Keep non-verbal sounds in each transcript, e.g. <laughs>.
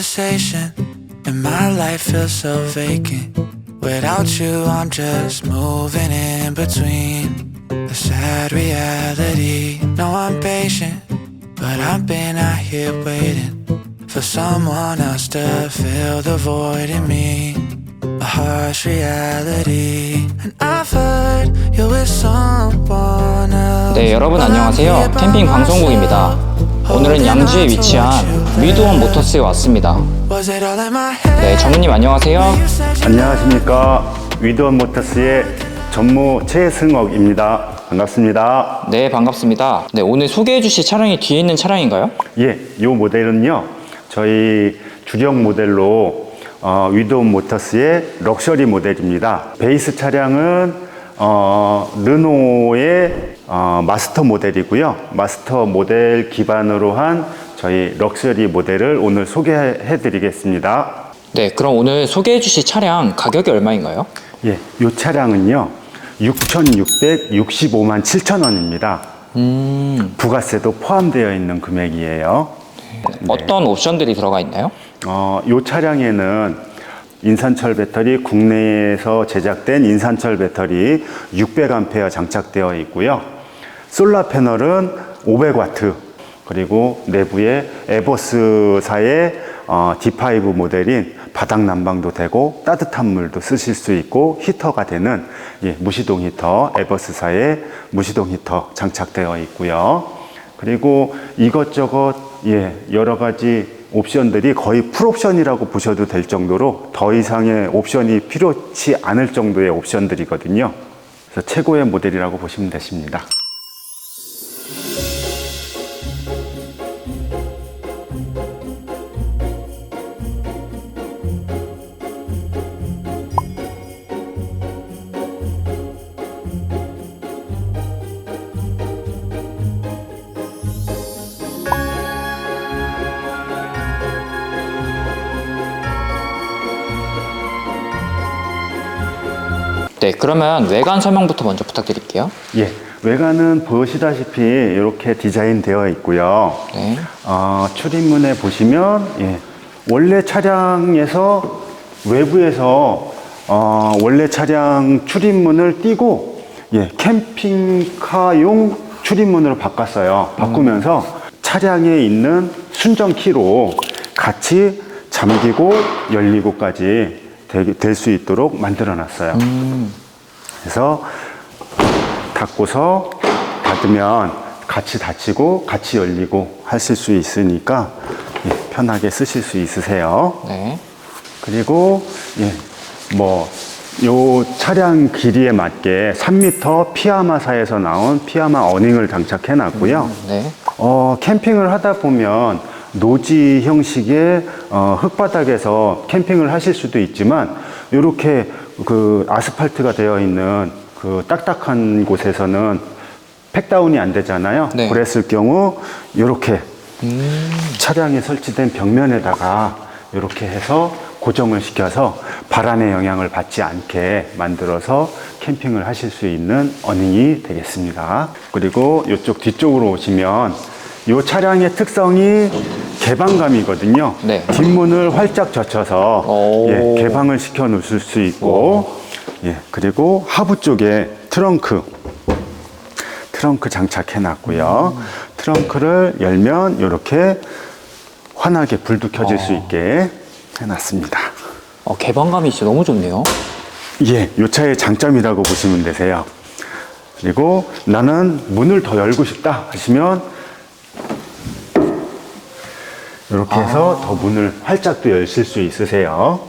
conversation, and my life feels so vacant. Without you, I'm just moving in between a sad reality. No, I'm patient, but I've been out here waiting for someone else to fill the void in me. A harsh reality, and I've heard you're with someone else. 네, 여러분 안녕하세요. 캠핑 방송국입니다. 오늘은 양주에 위치한 위도원 모터스에 왔습니다. 네, 전무님 안녕하세요. 안녕하십니까 위드원 모터스의 전무 최승옥입니다. 반갑습니다. 네, 반갑습니다. 네, 오늘 소개해 주실 차량이 뒤에 있는 차량인가요? 예, 이 모델은요 저희 주력 모델로 어, 위드원 모터스의 럭셔리 모델입니다. 베이스 차량은 어, 르노의 어, 마스터 모델이고요. 마스터 모델 기반으로 한 저희 럭셔리 모델을 오늘 소개해 드리겠습니다. 네, 그럼 오늘 소개해 주실 차량 가격이 얼마인가요? 예, 이 차량은요 6,665만 7천 원입니다. 음, 부가세도 포함되어 있는 금액이에요. 어떤 옵션들이 들어가 있나요? 어, 이 차량에는 인산철 배터리 국내에서 제작된 인산철 배터리 600A 장착되어 있고요. 솔라 패널은 500W 그리고 내부에 에버스사의 어, D5 모델인 바닥 난방도 되고 따뜻한 물도 쓰실 수 있고 히터가 되는 예, 무시동 히터 에버스사의 무시동 히터 장착되어 있고요. 그리고 이것저것 예, 여러 가지 옵션들이 거의 풀옵션이라고 보셔도 될 정도로 더 이상의 옵션이 필요치 않을 정도의 옵션들이거든요. 그래서 최고의 모델이라고 보시면 되십니다. 네, 그러면 외관 설명부터 먼저 부탁드릴게요. 예, 외관은 보시다시피 이렇게 디자인되어 있고요. 네. 어, 출입문에 보시면 예, 원래 차량에서 외부에서 어, 원래 차량 출입문을 띄고 예, 캠핑카용 출입문으로 바꿨어요. 바꾸면서 차량에 있는 순정 키로 같이 잠기고 열리고까지 될 수 있도록 만들어 놨어요. 그래서 닫고서 닫으면 같이 닫히고 같이 열리고 하실 수 있으니까 예, 편하게 쓰실 수 있으세요. 네. 그리고 예, 뭐, 요 차량 길이에 맞게 3m 피아마사에서 나온 피아마 어닝을 장착해 놨고요. 네. 어, 캠핑을 하다 보면 노지 형식의 어, 흙바닥에서 캠핑을 하실 수도 있지만 이렇게 그 아스팔트가 되어 있는 그 딱딱한 곳에서는 팩다운이 안 되잖아요. 네. 그랬을 경우 이렇게 차량에 설치된 벽면에다가 이렇게 해서 고정을 시켜서 바람의 영향을 받지 않게 만들어서 캠핑을 하실 수 있는 어닝이 되겠습니다. 그리고 이쪽 뒤쪽으로 오시면 이 차량의 특성이 개방감이거든요. 네. 뒷문을 활짝 젖혀서 오. 예, 개방을 시켜 놓으실 수 있고 예, 그리고 하부 쪽에 트렁크 트렁크 장착해 놨고요. 트렁크를 열면 이렇게 환하게 불도 켜질 수 있게 해놨습니다. 어, 개방감이 진짜 너무 좋네요. 예, 이 차의 장점이라고 보시면 되세요. 그리고 나는 문을 더 열고 싶다 하시면 이렇게 해서 더 문을 활짝 또 열실 수 있으세요.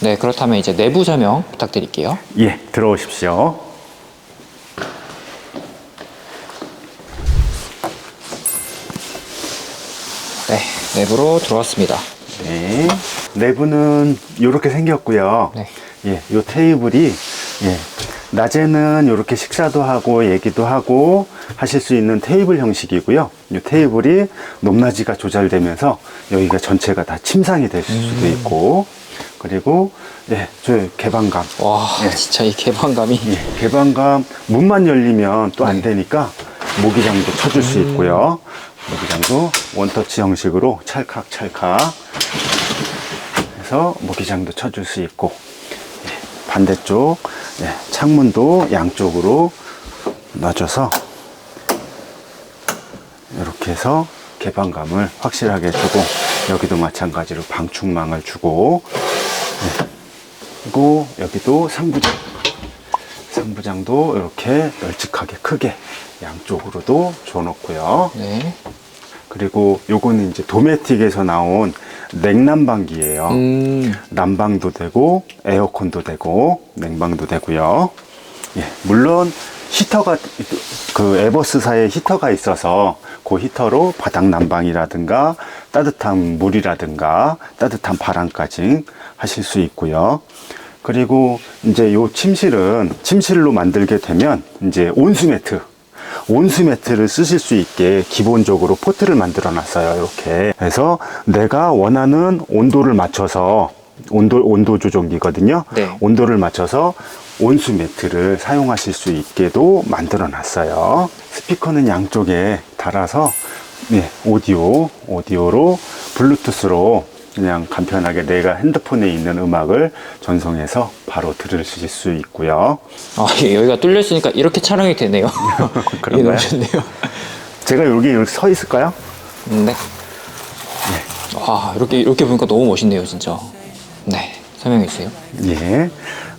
네, 그렇다면 이제 내부 설명 부탁드릴게요. 예, 들어오십시오. 네, 내부로 들어왔습니다. 네. 내부는 이렇게 생겼고요. 네. 예, 요 테이블이 예, 낮에는 이렇게 식사도 하고 얘기도 하고 하실 수 있는 테이블 형식이고요. 이 테이블이 높낮이가 조절되면서 여기가 전체가 다 침상이 될 수도 있고 그리고 예, 저 개방감. 와, 예. 진짜 이 개방감이. 예, 개방감 문만 열리면 또안 네. 되니까 모기장도 쳐줄 수 있고요. 모기장도 원터치 형식으로 찰칵찰칵 해서 모기장도 쳐줄 수 있고 예, 반대쪽 예, 창문도 양쪽으로 놔줘서 이렇게 해서 개방감을 확실하게 주고 여기도 마찬가지로 방충망을 주고 예, 그리고 여기도 상부장 상부장도 이렇게 널찍하게 크게 양쪽으로도 줘놓고요. 네. 그리고 요거는 이제 도메틱에서 나온 냉난방기예요. 음, 난방도 되고 에어컨도 되고 냉방도 되고요. 예, 물론 히터가 그 에버스사의 히터가 있어서 그 히터로 바닥 난방이라든가 따뜻한 물이라든가 따뜻한 바람까지 하실 수 있고요. 그리고 이제 요 침실은 침실로 만들게 되면 이제 온수 매트 온수 매트를 쓰실 수 있게 기본적으로 포트를 만들어 놨어요. 이렇게. 그래서 내가 원하는 온도를 맞춰서 온도, 온도 조정기거든요. 네. 온도를 맞춰서 온수 매트를 사용하실 수 있게도 만들어 놨어요. 스피커는 양쪽에 달아서 네, 오디오, 오디오로 블루투스로 그냥 간편하게 내가 핸드폰에 있는 음악을 전송해서 바로 들으실 수 있고요. 아, 예, 여기가 뚫려 있으니까 이렇게 촬영이 되네요. 이게 <laughs> 그런가요? 너무 좋네요. 제가 여기 이렇게 서 있을까요? 네. 아, 이렇게, 이렇게 보니까 너무 멋있네요, 진짜. 네. 설명해 주세요. 예.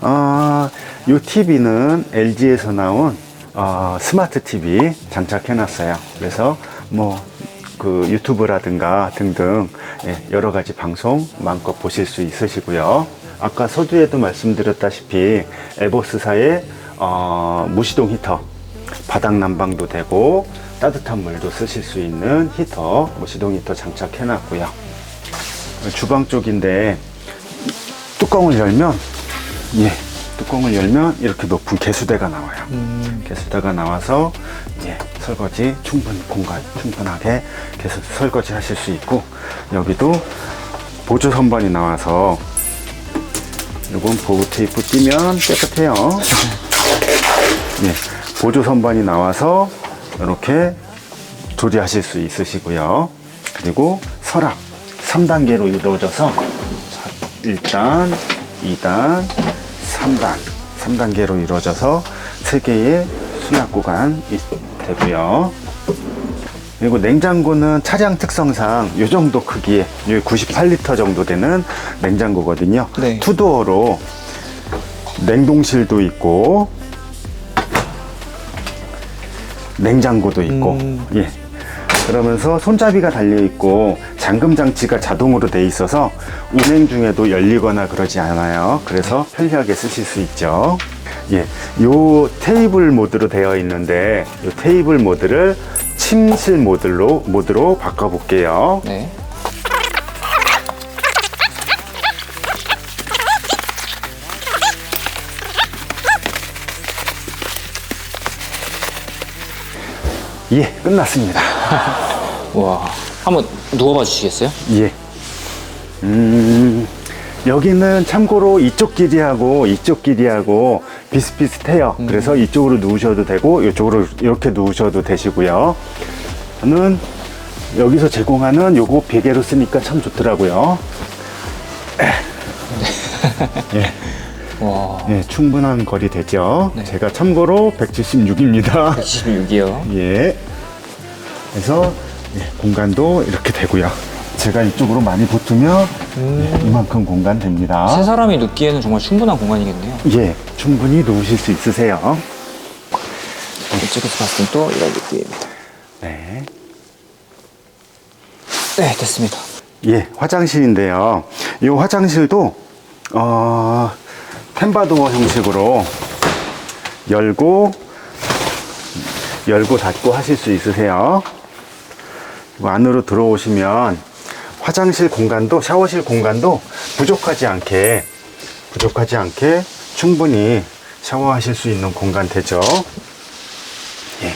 어, 이 TV는 LG에서 나온 어, 스마트 TV 장착해 놨어요. 그래서 뭐 그 유튜브라든가 등등 예, 여러 가지 방송 마음껏 보실 수 있으시고요. 아까 서두에도 말씀드렸다시피 에보스사의 어, 무시동 히터 바닥 난방도 되고 따뜻한 물도 쓰실 수 있는 히터 무시동 히터 장착해 놨고요. 주방 쪽인데 뚜껑을 열면 예 뚜껑을 열면 이렇게 높은 개수대가 나와요 개수대가 나와서 예 설거지 충분 공간 충분하게 계속 설거지 하실 수 있고 여기도 보조 선반이 나와서 이건 보호 테이프 띄면 깨끗해요. 예 <laughs> 보조 선반이 나와서 이렇게 조리하실 수 있으시고요. 그리고 서랍 3단계로 이루어져서 1단, 2단, 3단, 3단계로 이루어져서 3개의 수납 구간이 되고요. 그리고 냉장고는 차량 특성상 이 정도 크기에 98리터 정도 되는 냉장고거든요. 네. 투도어로 냉동실도 있고 냉장고도 있고 음. 예. 그러면서 손잡이가 달려 있고 잠금 장치가 자동으로 돼 있어서 운행 중에도 열리거나 그러지 않아요. 그래서 편리하게 쓰실 수 있죠. 예. 요 테이블 모드로 되어 있는데 요 테이블 모드를 침실 모드로 모드로 바꿔 볼게요. 네. 예, 끝났습니다. <laughs> 와. 한번 누워봐 주시겠어요? 예. 음, 여기는 참고로 이쪽 길이하고 이쪽 길이하고 비슷비슷해요. 그래서 이쪽으로 누우셔도 되고 이쪽으로 이렇게 누우셔도 되시고요. 저는 여기서 제공하는 요거 베개로 쓰니까 참 좋더라고요. 예, <laughs> 와. 예, 충분한 거리 되죠. 네. 제가 참고로 176입니다. 76이요. <laughs> 예. 그래서 예, 공간도 이렇게 되고요. 제가 이쪽으로 많이 붙으면 예, 이만큼 공간 됩니다. 세 사람이 눕기에는 정말 충분한 공간이겠네요. 예, 충분히 놓으실 수 있으세요. 이쪽에서 봤을 땐 또 이런 느낌입니다. 네. 네, 됐습니다. 예, 화장실인데요. 이 화장실도 어, 템바도어 형식으로 열고 열고 닫고 하실 수 있으세요. 그리고 안으로 들어오시면 화장실 공간도 샤워실 공간도 부족하지 않게 부족하지 않게 충분히 샤워하실 수 있는 공간 되죠. 예.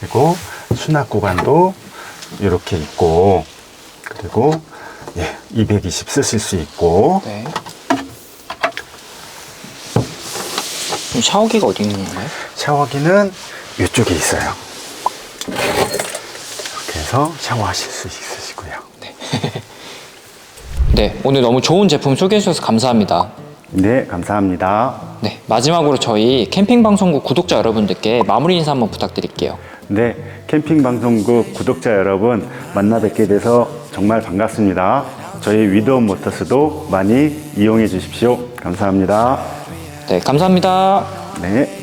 그리고 수납 구간도 이렇게 있고 그리고 예, 220 쓰실 수 있고 네. 그럼 샤워기가 어디 있는 건가요? 샤워기는 이쪽에 있어요. 가셔서 샤워하실 수 있으시고요. <laughs> 네, 오늘 너무 좋은 제품 소개해 주셔서 감사합니다. 네, 감사합니다. 네, 마지막으로 저희 캠핑 방송국 구독자 여러분들께 마무리 인사 한번 부탁드릴게요. 네, 캠핑 방송국 구독자 여러분 만나 뵙게 돼서 정말 반갑습니다. 저희 위드온 모터스도 많이 이용해 주십시오. 감사합니다. 네, 감사합니다. 네.